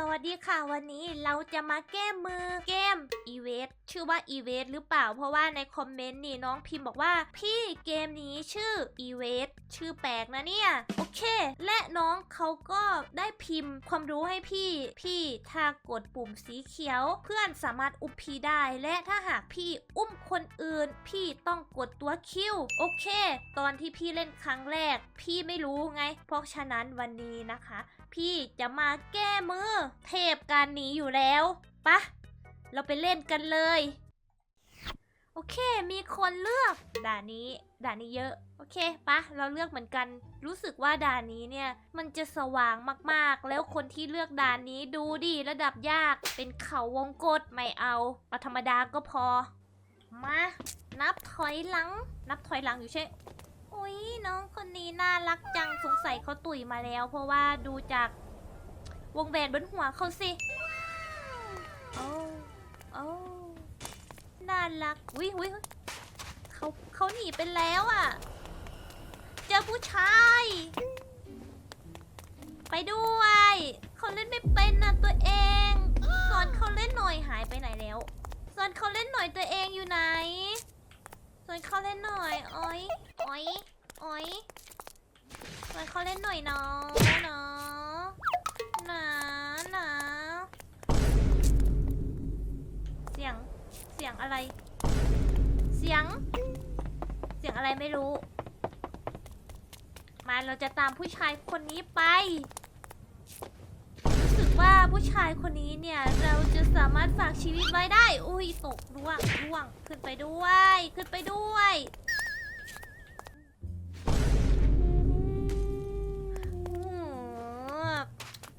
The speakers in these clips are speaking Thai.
สวัสดีค่ะวันนี้เราจะมาแก้มือเกม e v a t ชื่อว่า e v a t หรือเปล่า เพราะว่าในคอมเมนต์นี่น้องพิมพ์บอกว่า พี่เกมนี้ชื่อ e v a t ชื่อแปลกนะเนี่ย โอเค และน้องเขาก็ได้พิมพ์ความรู้ให้พี่ พี่ถ้ากดปุ่มสีเขียว เพื่อนสามารถอุ้มพี่ได้ และถ้าหากพี่อุ้มคนอื่น พี่ต้องกดตัวคิวโอเค ตอนที่พี่เล่นครั้งแรก พี่ไม่รู้ไง เพราะฉะนั้นวันนี้นะคะ พี่จะมาแก้มือ เทพการหนีอยู่แล้วปะเราไปเล่นกันเลย โอเค มีคนเลือกด่านนี้ด่านนี้เยอะ โอเคปะเราเลือกเหมือนกัน รู้สึกว่าด่านนี้เนี่ย มันจะสว่างมากๆ แล้วคนที่เลือกด่านนี้ดูดิระดับยาก เป็นเขาวงกตไม่เอาเอาธรรมดาก็พอ มา นับถอยหลัง นับถอยหลังอยู่ใช่ อุ้ยน้องคนนี้น่ารักจังสงสัยเขาตุ๋ยมาแล้ว เพราะว่าดูจากวงแหวนบนหัวเขาสิโอ้โอ้น่ารักอุ้ยอุ้ยเขาเขาหนีไปแล้วอะ เจอผู้ชาย ไปด้วยเขาเล่นไม่เป็นนะตัวเองสอนเขาเล่นหน่อยหายไปไหนแล้วสอนเขาเล่นหน่อยตัวเองอยู่ไหน สวนเข้าเล่นหน่อยโอ้ยโอ้ยโอ้ยสวนเข้าเล่นหน่อยเนาะเนาะหนาหนาเสียง เสียงอะไร เสียง เสียงอะไรไม่รู้ มาเราจะตามผู้ชายคนนี้ไป ว่าผู้ชายคนนี้เนี่ย เราจะสามารถฝากชีวิตไว้ได้ อุ้ยตกร่วงร่วงขึ้นไปด้วย ขึ้นไปด้วยโอ้โห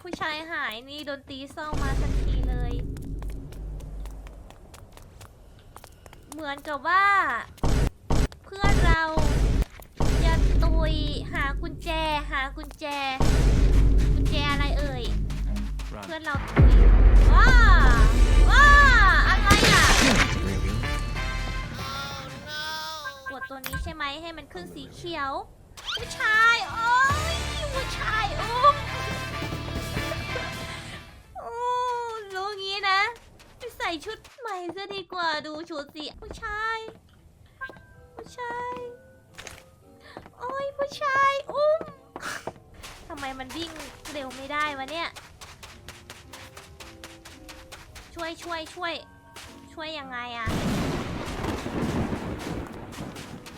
ผู้ชายหายนี่โดนตีเศร้ามาทันทีเลย เหมือนกับว่า เพื่อนเราจะตุยหากุญแจหากุญแจ กุญแจอะไรเอ่ย เพื่อนเราตุยว้าว้าอะไรอะกดตัวนี้ใช่ไหมให้มันขึ้นสีเขียวผู้ชาย โอ้ยผู้ชายอุ้มโอ้รู้งี้นะไปใส่ชุดใหม่ซะดีกว่าดูชุดสิผู้ชายผู้ชายโอ้ยผู้ชายอุ้มทำไมมันวิ่งเร็วไม่ได้วะเนี่ย ช่วยช่วยช่วย ช่วยยังไงอะ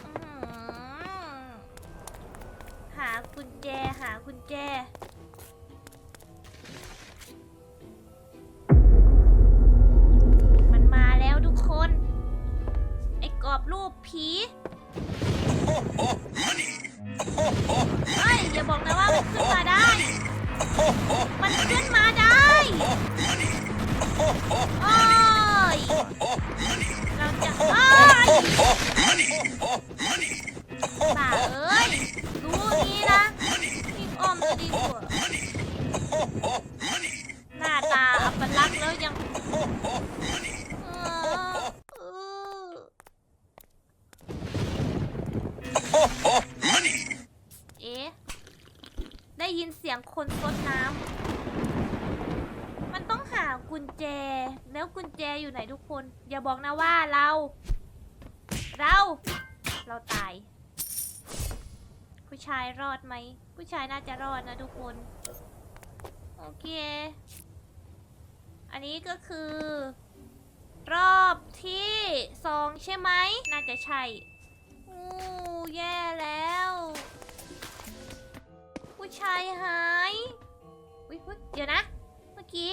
อื้อหือหากุญแจหากุญแจ มันมาแล้วทุกคน ไอ้กรอบรูปผีเฮ้ยอย่าบอกนะว่ามันขึ้นมาได้ มันขึ้นมาได้ โอ้ยเราจะเอ้ยป่าเอ้ยรู้นี้นะรีบอ้อมจะดีกว่าหน้าตาอัปลักษณ์แล้วยังเออเออเอ๊ะ ได้ยินเสียงคนซดน้ำ มันต้องหากุญ แล้วกุญแจอยู่ไหนทุกคน อย่าบอกนะว่าเรา เรา เราตาย ผู้ชายรอดไหม ผู้ชายน่าจะรอดนะทุกคน โอเค อันนี้ก็คือ รอบที่สองใช่ไหม น่าจะใช่อู้แย่แล้ว ผู้ชายหาย อุ๊ยเดี๋ยวนะ เมื่อกี้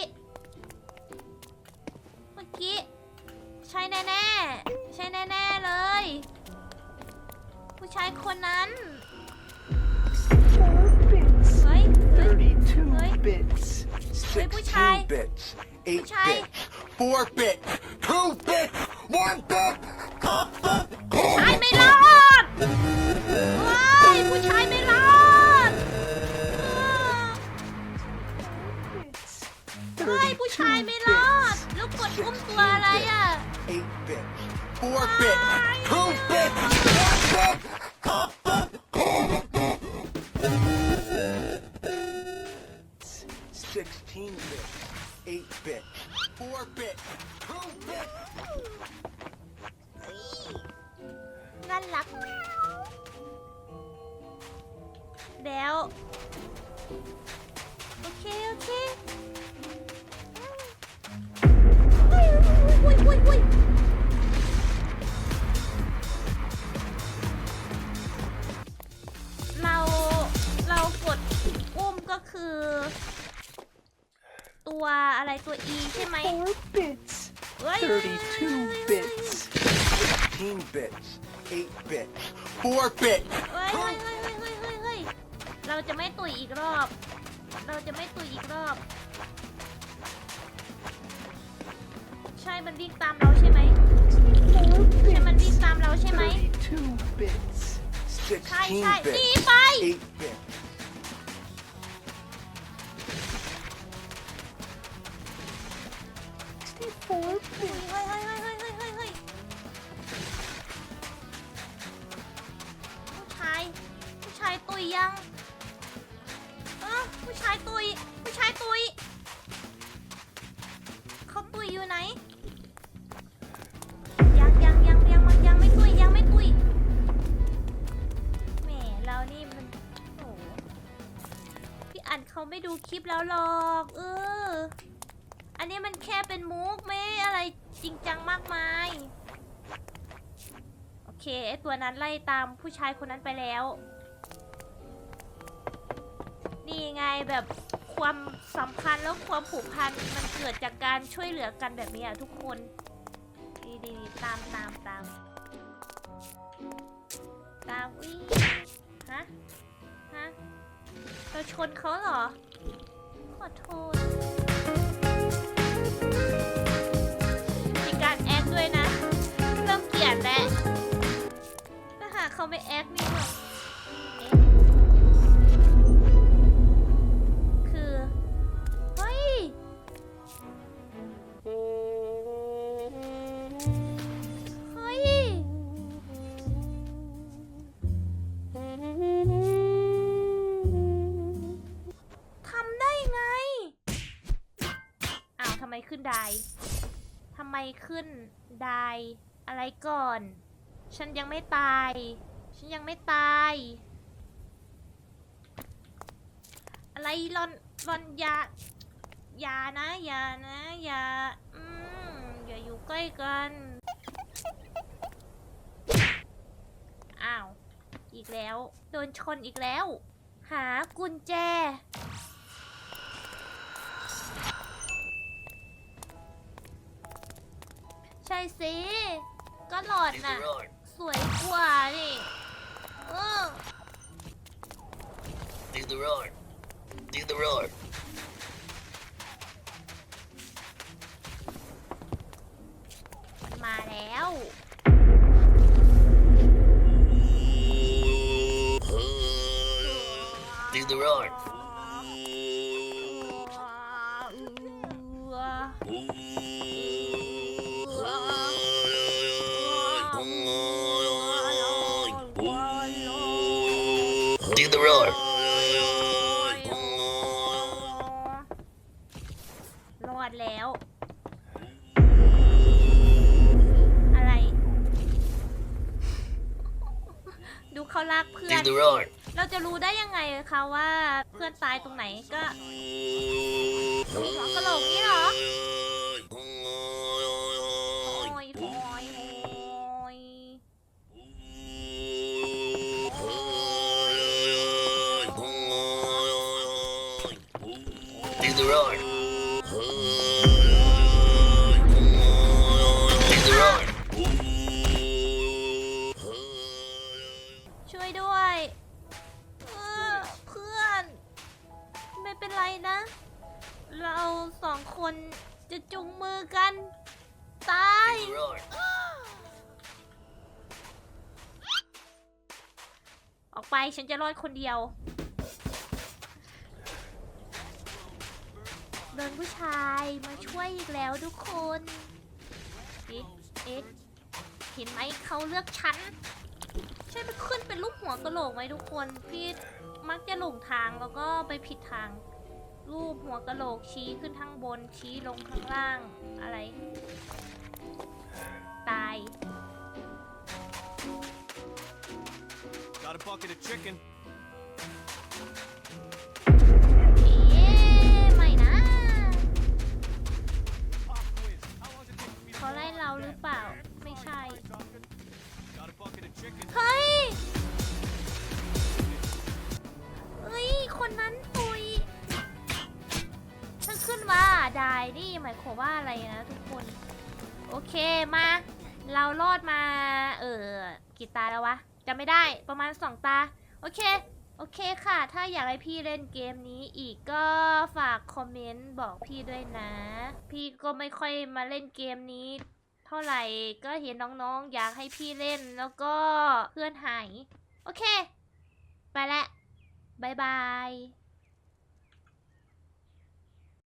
กี้ ใช่แน่ๆ ใช่แน่ๆเลย ผู้ชายคนนั้น Four bits. เฮ้ยเฮ้ย Thirty-two Oi. bits. Oi, puchai. Sixteen bits. Eight Puchai. bits. Four bits. Two bits. One bit. ผู้ชายไม่รอดว้ายผู้ชายไม่รอดเฮ้ยผู้ชายไม่รอดแล้วก ดอุ้มตัวอะไรอะ Eight bits. Four bits. Two bits. One bit. Sixteen bits. 8 bit, 4 bit, 2 bit. น่ารักแล้ว อุ้ยอุ้ยอุ้ยเราเรากดอุ้มก็คือ ตัวอะไรตัว E ใช่ไหม4 bits, เฮ้ย 32 bits, 16 bits, 8 bit, 4 bit. เฮ้ยเฮ้ยเฮ้ยเฮ้ยเฮ้ยเฮ้ยเฮ้ยเราจะไม่ตุยอีกรอบ เราจะไม่ตุยอีกรอบ ใช่ มันวิ่งตามเราใช่ไหม4ใช่ มันวิ่ง bits, ตามเราใช่ไหม 32 bits, ใช่ใช่16หนี ดูคลิปแล้วหรอกเอออันนี้มันแค่เป็นมุกไม่อะไรจริงจังมากมาย โอเคไอตัวนั้นไล่ตามผู้ชายคนนั้นไปแล้ว นี่ไงแบบความสัมพันธ์แล้วความผูกพันมันเกิดจากการช่วยเหลือกันแบบนี้อะทุกคนดีดีๆตามตามตามตามอุ้ยฮะฮะเราชนเขาเหรอ อดทนมีการแอคด้วยนะ เริ่มเกลียดแล้วถ้าหากเขาไม่แอคนี่แบบ ขึ้นไดอะไรก่อน ฉันยังไม่ตาย ฉันยังไม่ตาย อะไรรอนรอนยาอย่านะอย่านะอย่าอืมอย่าอยู่ใกล้กัน อ้าว อีกแล้ว โดนชนอีกแล้ว หากุญแจ ใช่สิ ก็หลอด Dig น่ะ the road. สวยกว่านี่ เออ Dig the road. Dig the road. ร Dig the road. อดแล้ว อะไร ดูเขาลากเพื่อน Dig the road. เราจะรู้ได้ยังไงคะว่าเพื่อนตายตรงไหนก็หัวกะโหลกนี่เหรอ ไป ฉันจะรอดคนเดียว โดนผู้ชายมาช่วยอีกแล้วทุกคนเอ๊ะเอ๊ะเห็นไหมเขาเลือกฉัน ใช่มันขึ้นเป็นรูปหัวกระโหลกไหมทุกคน พี่มักจะหลงทางแล้วก็ไปผิดทาง รูปหัวกระโหลกชี้ขึ้นข้างบนชี้ลงข้างล่างอะไร ตาย Got a bucket of chicken. เอ๊ะไม่นะ Pop quiz. How long does it take for me to เขาไล่เราหรือเปล่า ไม่ใช่ Got a bucket of chicken. เฮ้ย เฮ้ย คนนั้นตุยถ้าขึ้นว่าได้นี่หมายความว่าอะไรนะทุกคน โอเคมา เรารอดมา เออกี่ตาแล้ววะ จำไม่ได้ประมาณ 2 ตา โอเค โอเคค่ะ ถ้าอยากให้พี่เล่นเกมนี้อีกก็ฝากคอมเมนต์บอกพี่ด้วยนะ พี่ก็ไม่ค่อยมาเล่นเกมนี้ เท่าไหร่ก็เห็นน้องๆ อยากให้พี่เล่นแล้วก็เพื่อนหาย โอเค ไปละบายบาย